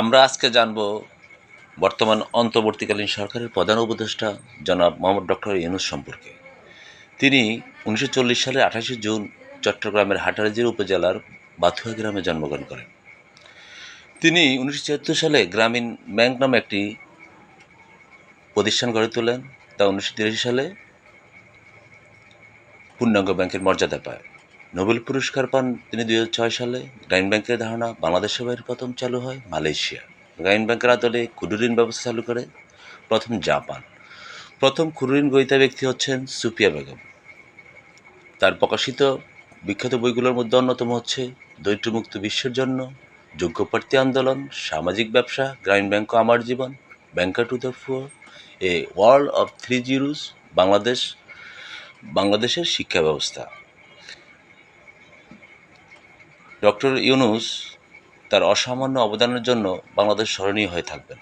আমরা আজকে জানব বর্তমান অন্তর্বর্তীকালীন সরকারের প্রধান উপদেষ্টা জনাব মোহাম্মদ ডক্টর ইউনুস সম্পর্কে। তিনি উনিশশো চল্লিশ সালের আঠাশে জুন চট্টগ্রামের হাটারজির উপজেলার বাথুয়া গ্রামে জন্মগ্রহণ করেন। তিনি উনিশশো ছিয়াত্তর সালে গ্রামীণ ব্যাংক নামে একটি প্রতিষ্ঠান গড়ে তোলেন। তা উনিশশো তিরাশি সালে পূর্ণাঙ্গ ব্যাংকের মর্যাদা পায়। নোবেল পুরস্কার পান তিনি দুই সালে। গ্রামীণ ব্যাংকের ধারণা বাংলাদেশের বাইরে প্রথম চালু হয় মালয়েশিয়া। গ্রামীণ ব্যাংকের আদলে ক্ষুদ্রঋণ ব্যবস্থা চালু করে, প্রথম জাপান। প্রথম ক্ষুদ্রঋণ গ্রহীতা ব্যক্তি হচ্ছেন সুফিয়া বেগম। তার প্রকাশিত বিখ্যাত বইগুলোর মধ্যে অন্যতম হচ্ছে, দরিদ্রমুক্ত বিশ্বের জন্য যোগ্য প্রার্থী আন্দোলন, সামাজিক ব্যবসা, গ্রামীণ ব্যাংক আমার জীবন, banker to the poor a world of three zeros, Bangladesh, বাংলাদেশের শিক্ষা ব্যবস্থা। ডক্টর ইউনুস তার অসামান্য অবদানের জন্য বাংলাদেশ স্মরণীয় হয়ে থাকবেন।